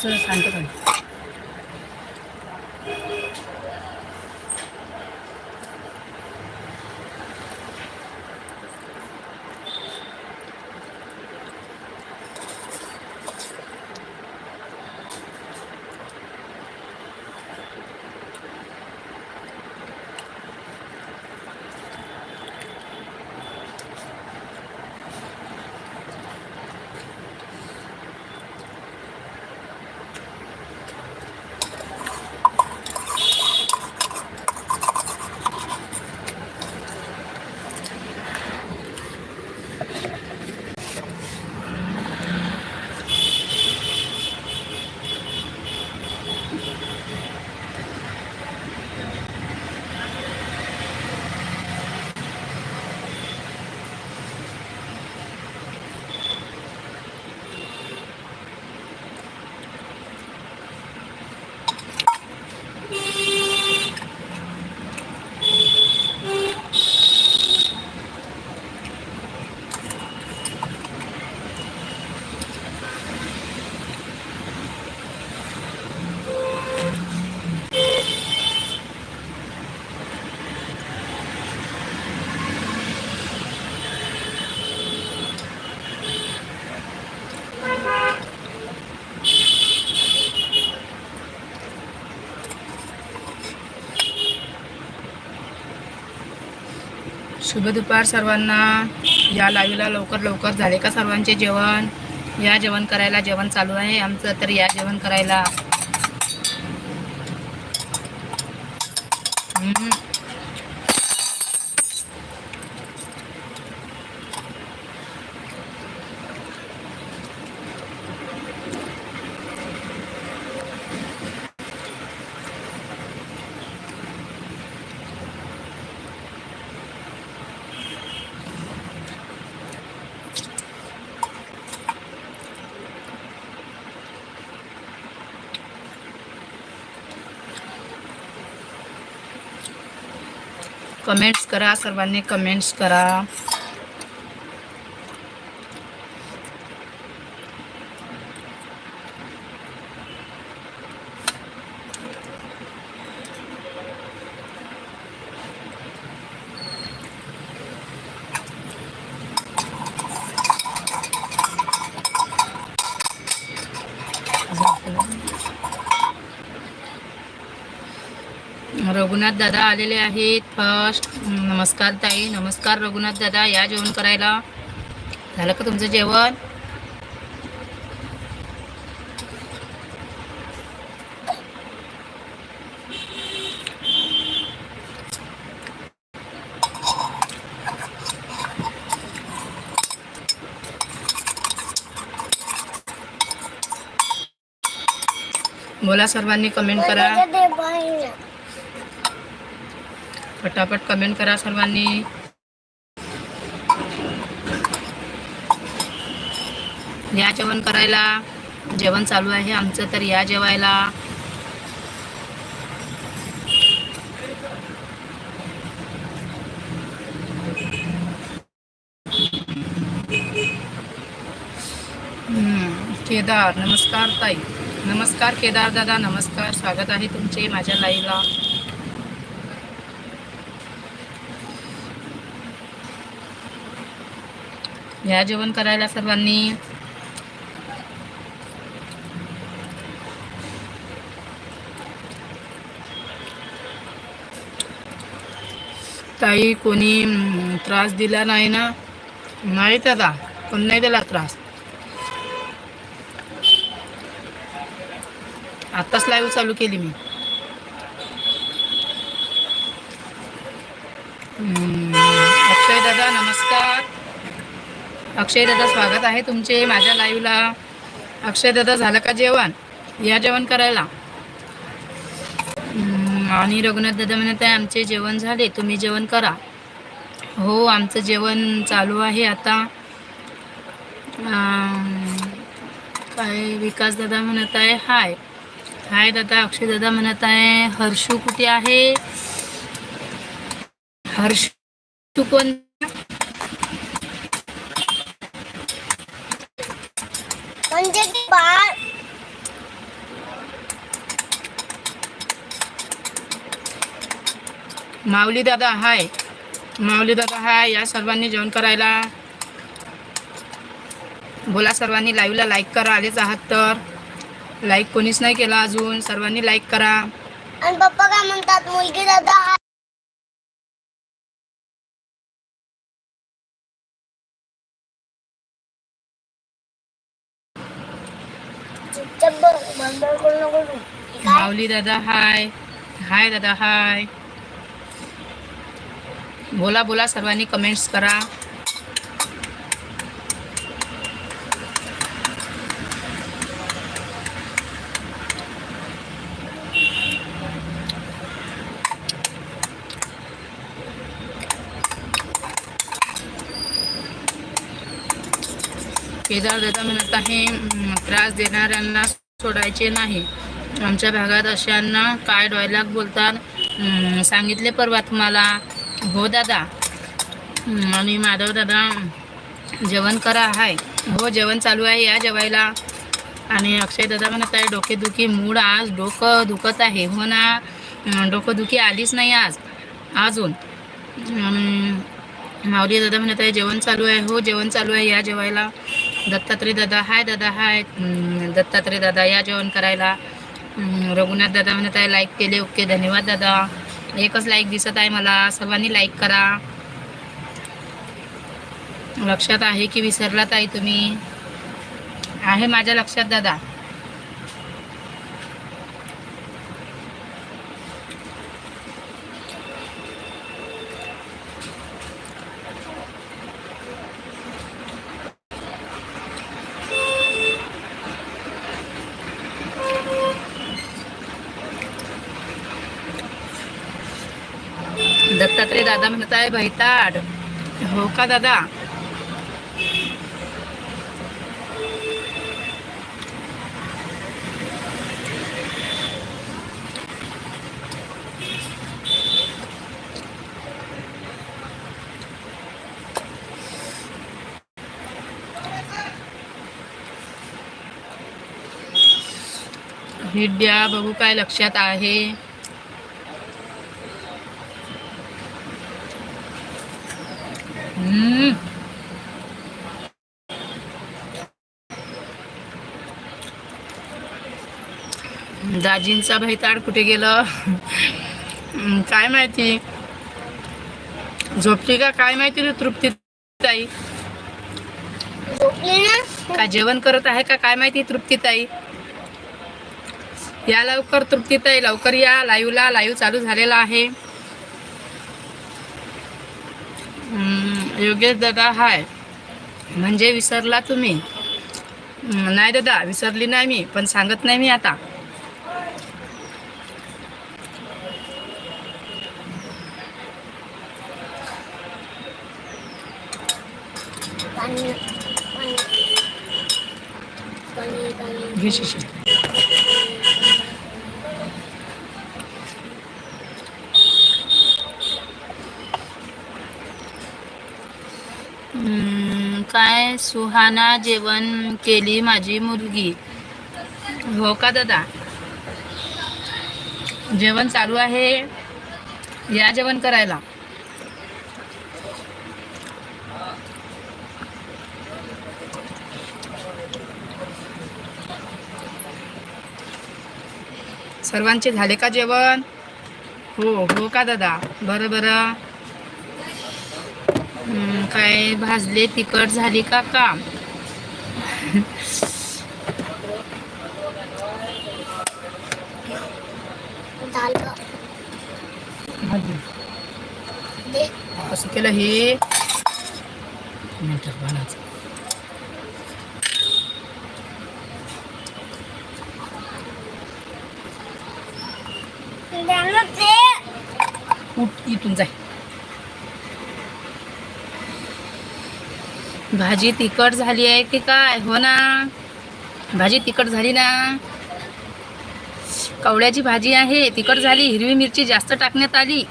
असं शांत शुभ दुपार सर्वांना. या लाईव्हला लवकर लवकर झाले का सर्वांचे जेवण? या जेवण करायला जेवण चालू आहे. आमचं तर या जेवण करायला कमेंट्स करा सर्वांनी कमेंट्स करा. रघुनाथ दादा आलेले आहेत. फर्स्ट नमस्कार ताई. नमस्कार रघुनाथ दादा. या जेवण करायला. झालं का तुमचं जेवण? बोला सर्वांनी कमेंट करा. फटाफट कमेंट करा सर्वांनी. या जेवण करायला. जेवण चालू आहे आमचं तर या जेवायला. केदार नमस्कार ताई. नमस्कार केदार दादा नमस्कार. स्वागत आहे तुमचे माझ्या लाईव्हला या जेवण करायला सर्वांनी. ताई कोणी त्रास दिला नाही ना? नाही त्याला. कोण नाही दिला त्रास? आत्ताच लाईव्ह चालू केली मी हम्म, अक्षय दादा नमस्कार अक्षयदादा स्वागत आहे तुमचे माझ्या लाईव्हला अक्षयदादा झालं का जेवण? या जेवण करायला. आणि रघुनाथ दादा म्हणत आहे आमचे जेवण झाले तुम्ही जेवण करा. हो आमचं जेवण चालू आहे आता. काय विकास दादा म्हणत आहे हाय. हाय दादा अक्षय दादा म्हणत आहे हर्षू कुठे आहे? हर्षू कोण म्हणजे ते बाळ माऊली दादा हाय. माऊली दादा हाय. या सर्वांनी जेवण करायला. बोला सर्वांनी लाईव्हला लाईक करा. आलेच आहात तर. लाईक कोणीच नाही केला अजून. सर्वांनी लाईक करा. आणि पप्पा काय म्हणतात मुलगी दादा चुपचाप बघ बंद करू नको तू. काय? माऊली दादा हाय. हाय दादा हाय. बोला बोला सर्वांनी कमेंट्स करा. केदार दादा म्हणत आहे त्रास देणाऱ्यांना सोडायचे नाही. आमच्या भागात अशांना काय डायलॉग बोलतात? सांगितले परवा तुम्हाला. हो दादा. आणि माधव दादा जेवण करा हाय. हो जेवण चालू आहे या जेवायला. आणि अक्षय दादा म्हणत आहे डोकेदुखी मूड आज डोकं दुखत आहे. हो ना? डोकंदुखी आलीच नाही आज. अजून. माऊली दादा म्हणत आहे जेवण चालू आहे. हो जेवण चालू आहे या जेवायला. दत्तात्रय दादा हाय दादा हाय. हम्म, दत्तात्रय दादा या जेवण करायला. रघुनाथ दादा म्हणत आहे लाईक केले ओके. धन्यवाद दादा. एकच लाईक दिसत आहे मला. सर्वांनी लाईक करा. लक्षात आहे की विसरलात आहे तुम्ही. आहे माझ्या लक्षात दादा. दत्तात्रय आहे भैताड हो का दादा? हिड्या बघू काय लक्षात आहे. दाजींचा भैताड कुठे गेलं? काय माहिती? झोपली का? काय माहिती रे तृप्ती ताई? का जेवण करत आहे का? काय माहिती तृप्ती ताई? या लवकर तृप्ती ताई लवकर या. लाईव्हला लाईव्ह चालू झालेला आहे. योगेश दादा हाय. म्हणजे विसरला तुम्ही? नाही दादा विसरली नाही मी पण सांगत नाही मी आता पाणी पाणी पाणी पाणी घे शिशी. काय सुहाना जेवण केली माझी मुलगी? हो का दादा? जेवण चालू आहे. या जेवण करायला. सर्वांचे झाले का जेवण? हो हो का दादा? बरं बरं. काय भाजले? तिखट झाली का. दे. असं केलं हे मिनिटं बनायचं. झालं ते उठ इथून जाय. भाजी तिखट झाली आहे की काय? हो ना. भाजी तिखट झाली ना. कवड्याची भाजी आहे तिखट झाली हिरवी मिरची जास्त टाकण्यात आली.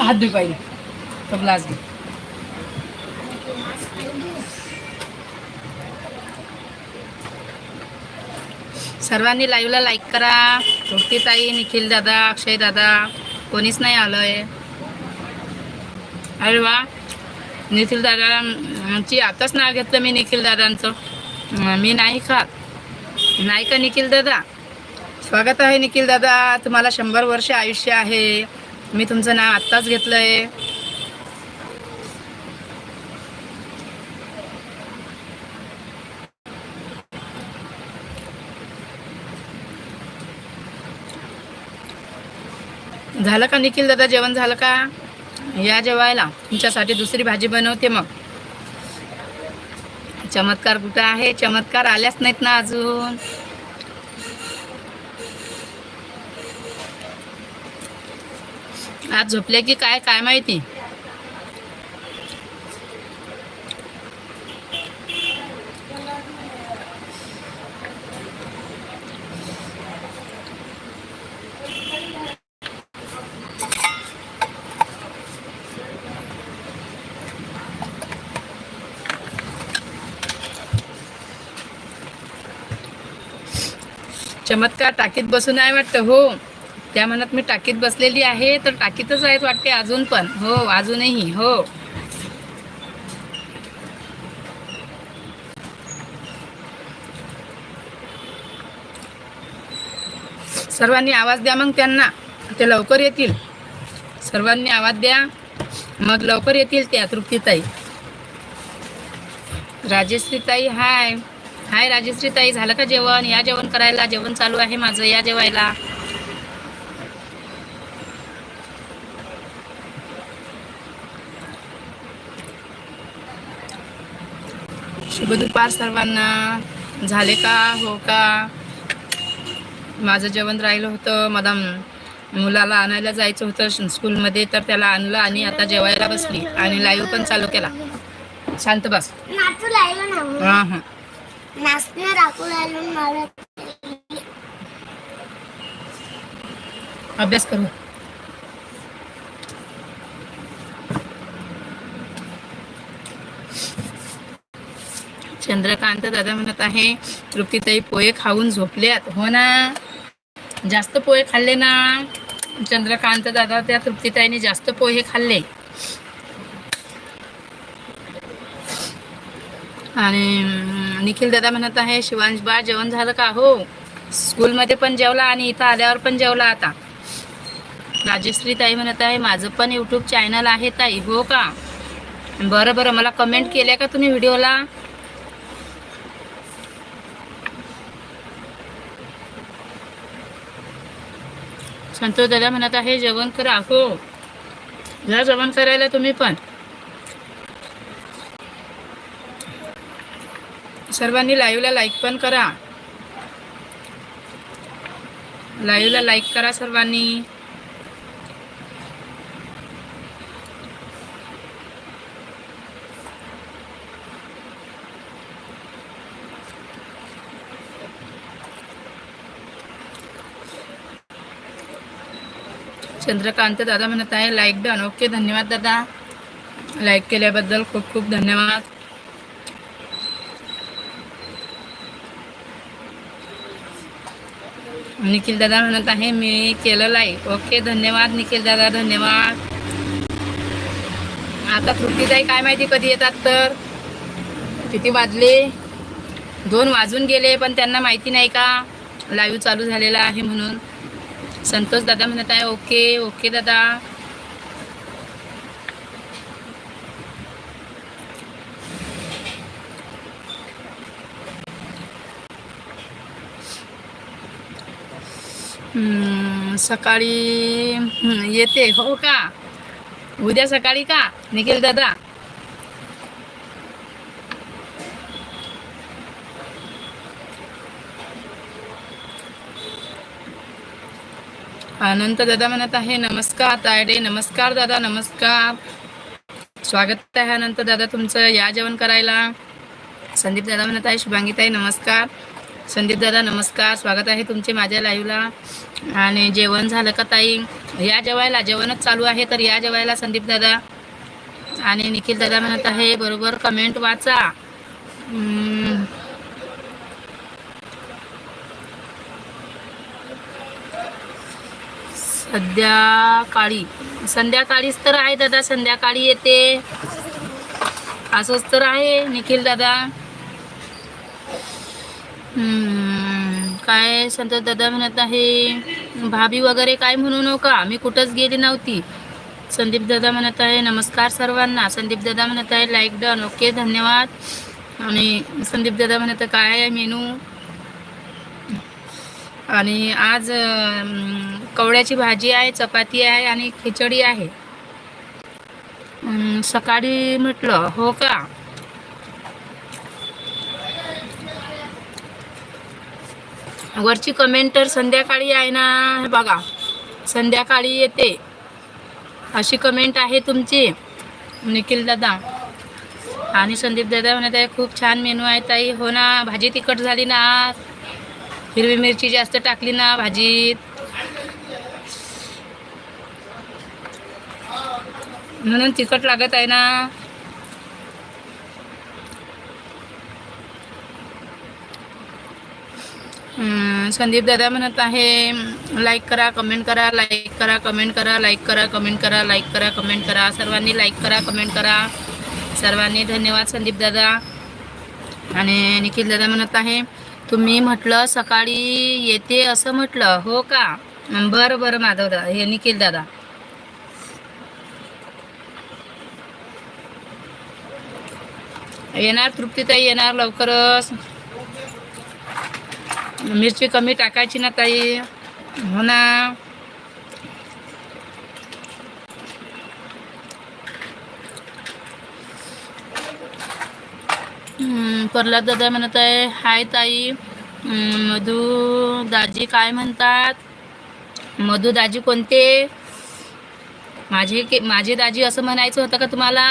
हात धुई पाहिजे ग्लास घे. सर्वांनी लाईव्हला लाईक करा. ताई निखिल दादा अक्षय दादा कोणीच नाही आलंय. अरे वा. निखिल दादाची आताच नाव घेतलं मी निखिल दादांचं. मी नाही खात. नाही का निखिल दादा? स्वागत आहे निखिल दादा. तुम्हाला शंभर वर्ष आयुष्य आहे. मी तुमचं नाव आत्ताच घेतलं आहे झालं का निखिल दादा? जेवण झालं का? या जेवायला. तुमच्यासाठी दुसरी भाजी बनवते मग. चमत्कार कुठं आहे? चमत्कार आल्याच नाहीत ना अजून. आज झोपले की काय? काय माहिती? चमत्कार टाकीत बसून आहे वाटतं हो. त्या म्हणत मी टाकीत बसलेली आहे तर टाकीतच आहेत वाटते अजून पण. हो अजूनही हो. सर्वांनी आवाज द्या मग त्यांना ते लवकर येतील. सर्वांनी आवाज द्या मग लवकर येतील त्या तृप्तीताई राजेश्रीताई हाय. हाय राजश्रीताई झालं का जेवण? या जेवण करायला जेवण चालू आहे माझं या जेवायला. शुभ दुपार सर्वांना. झाले का? हो का? माझं जेवण राहिलं होतं. मला मुलाला आणायला जायचं होतं स्कूलमध्ये तर त्याला आणलं आणि आता जेवायला बसली आणि लाईव्ह पण चालू केला. शांत बस. हां हां. नाचणं राखू घालून मला अभ्यास करू चंद्रकांत दादा म्हणत आहे तृप्तीताई पोहे खाऊन झोपल्यात. हो ना? जास्त पोहे खाल्ले ना? चंद्रकांत दादा त्या तृप्तीताईने जास्त पोहे खाल्ले. आणि निखिल दादा म्हणत आहे शिवांश बा जेवण झालं का? हो. स्कूलमध्ये पण जेवला आणि इथं आल्यावर पण जेवला आता. राजश्री ताई म्हणत आहे माझं पण यूट्यूब चॅनल आहे ताई हो का? बरं बरं मला कमेंट केल्या का तुम्ही व्हिडिओला? संतोष दादा म्हणत आहे जेवण करा हो. जा जेवण करायला तुम्ही पण. सर्वांनी लाईव्हला लाईक पण करा. लाईव्हला लाईक करा सर्वांनी. चंद्रकांत दादा म्हणत आहे लाईक डन ओके धन्यवाद दादा. लाईक केल्याबद्दल खूप खूप धन्यवाद. निखिल दादा म्हणत आहे मी केलं लाईक ओके धन्यवाद निखिल दादा धन्यवाद. आता तृप्तीताई काय माहिती कधी येतात तर? किती वाजले? दोन वाजून गेले पण त्यांना माहिती नाही का? लाईव्ह चालू झालेला आहे म्हणून. संतोष दादा म्हणत आहे ओके ओके दादा. सकाळी येते. हो का? उद्या सकाळी का? निखिल दादा? अनंत दादा म्हणत आहे नमस्कार तायडे नमस्कार दादा नमस्कार. स्वागत आहे अनंत दादा तुमचं या जेवण करायला. संदीप दादा म्हणत आहे शुभांगीताई नमस्कार. संदीप दादा नमस्कार. स्वागत आहे तुमचे माझ्या लाईव्हला आणि जेवण झालं का ताई? या जेवायला जेवणच चालू आहे तर या जेवायला संदीप दादा आणि निखिल दादा म्हणत आहे बरोबर कमेंट वाचा. संध्याकाळी. संध्याकाळीच तर आहे दादा संध्याकाळी येते. असंच तर आहे निखिल दादा. काय संतोष दादा म्हणत आहे भाभी वगैरे काय म्हणू नका मी कुठंच गेली नव्हती. संदीप दादा म्हणत आहे नमस्कार सर्वांना. संदीप दादा म्हणत आहे लाईक डन ओके धन्यवाद. आणि संदीप दादा म्हणत आहे काय आहे मेनू? आणि आज कवड्याची भाजी आहे चपाती आहे आणि खिचडी आहे. सकाळी म्हटलं हो का? वरची कमेंट तर संध्याकाळी आहे ना बघा. संध्याकाळी येते. अशी कमेंट आहे तुमची निखिल दादा. आणि संदीप दादा म्हणत आहे खूप छान मेनू आहे ताई. हो ना भाजी तिखट झाली ना. हिरवी मिरची जास्त टाकली ना भाजीत. म्हणून तिखट लागत आहे ना. संदीप दादा म्हणत आहे लाईक करा कमेंट करा लाईक करा कमेंट करा लाईक करा कमेंट करा लाईक करा कमेंट करा. सर्वांनी लाईक करा कमेंट करा. सर्वांनी धन्यवाद संदीप दादा. आणि निखिल दादा म्हणत आहे तुम्ही म्हटलं सकाळी येते असं म्हटलं हो का? बरं बरं माधव दादा हे निखिल दादा. येणार तृप्तीताई येणार लवकरच. मिरची कमी टाकायची ना ताई. हो ना. प्रल्हाद दादा म्हणत आहे हाय ताई. मधू दाजी काय म्हणतात? मधू दाजी कोणते? माझे के माझे दाजी असं म्हणायचं होतं का तुम्हाला?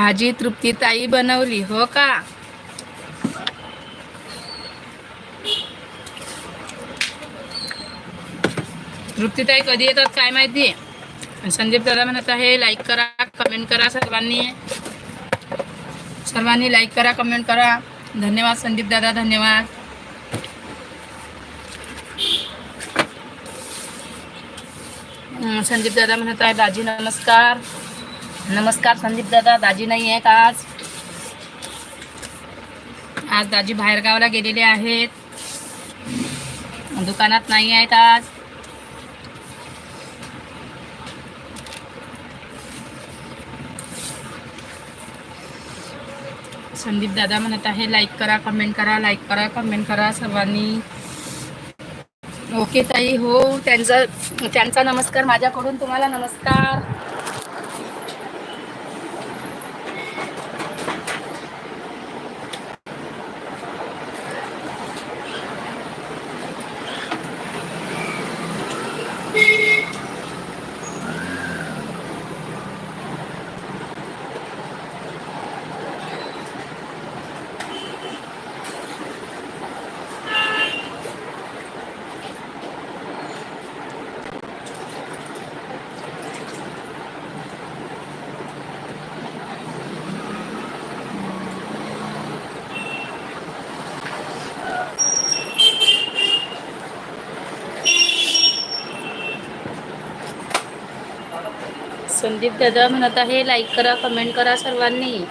भाजी तृप्तीताई बनवली हो का? तृप्तीताई कधी येतात काय माहिती? संदीप दादा म्हणत आहे लाईक करा कमेंट करा सर्वांनी. सर्वांनी लाईक करा कमेंट करा. धन्यवाद संदीप दादा धन्यवाद. संदीप दादा म्हणत आहे दाजी नमस्कार. नमस्कार संदीप दादा. दाजी नाही आहेत आज. आज दाजी बाहेरगावला गेलेले आहेत. दुकानात नाही आहेत आज. संदीप दादा म्हणत आहे लाईक करा कमेंट करा लाईक करा कमेंट करा सर्वांनी. ओके ताई हो त्यांचा त्यांचा नमस्कार माझ्याकडून. तुम्हाला नमस्कार. संदीप दादा म्हणत आहे लाईक करा कमेंट करा सर्वांनी.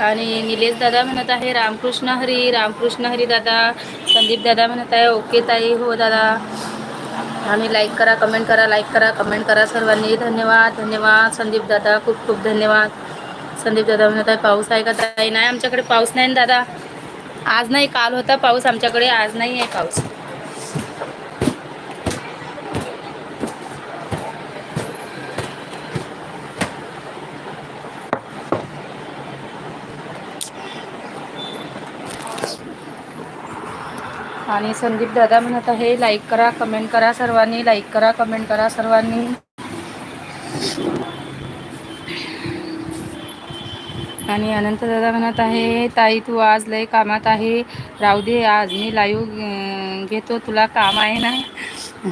आणि निलेश दादा म्हणत आहे रामकृष्ण हरी रामकृष्ण हरी दादा. संदीप दादा म्हणत आहे ओके ताई हो दादा. आणि लाईक करा कमेंट करा लाईक करा कमेंट करा सर्वांनी. धन्यवाद धन्यवाद. संदीप दादा खूप खूप धन्यवाद. संदीप दादा म्हणत आहे पाऊस आहे का ताई? नाही आमच्याकडे पाऊस नाही ना दादा. आज नाही काल होता पाऊस आमच्याकडे आज नाही आहे पाऊस. आणि संदीप दादा म्हणत आहे लाईक करा कमेंट करा सर्वांनी लाईक करा कमेंट करा सर्वांनी. आणि अनंत दादा म्हणत आहे ताई तू आज लय कामात आहे. राहू दे आज मी लाईव्ह घेतो. तुला काम आहे ना?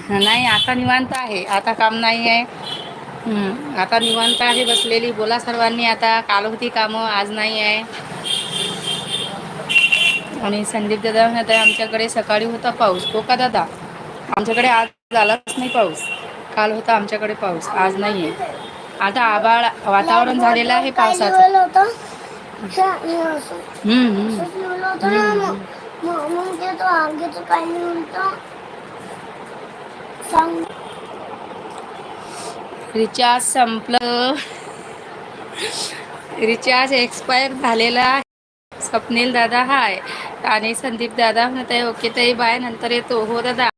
नाही आता निवांत आहे. आता काम नाही आहे. आता निवांत आहे बसलेली. बोला सर्वांनी आता. काल होती कामं आज नाही आहे. आणि संदीप दादा म्हणत आहे आमच्याकडे सकाळी होता पाऊस. हो का दादा? आमच्याकडे आज झालाच नाही पाऊस. काल होता आमच्याकडे पाऊस. आज नाही आहे आता आबाळ वातावरण झालेलं आहे पावसाचं. रिचार्ज संपलं. रिचार्ज एक्सपायर झालेला आहे. स्वप्नील दादा हाय. आणि संदीप दादा म्हणत आहे ओके ताई बाय नंतर येतो. हो दादा.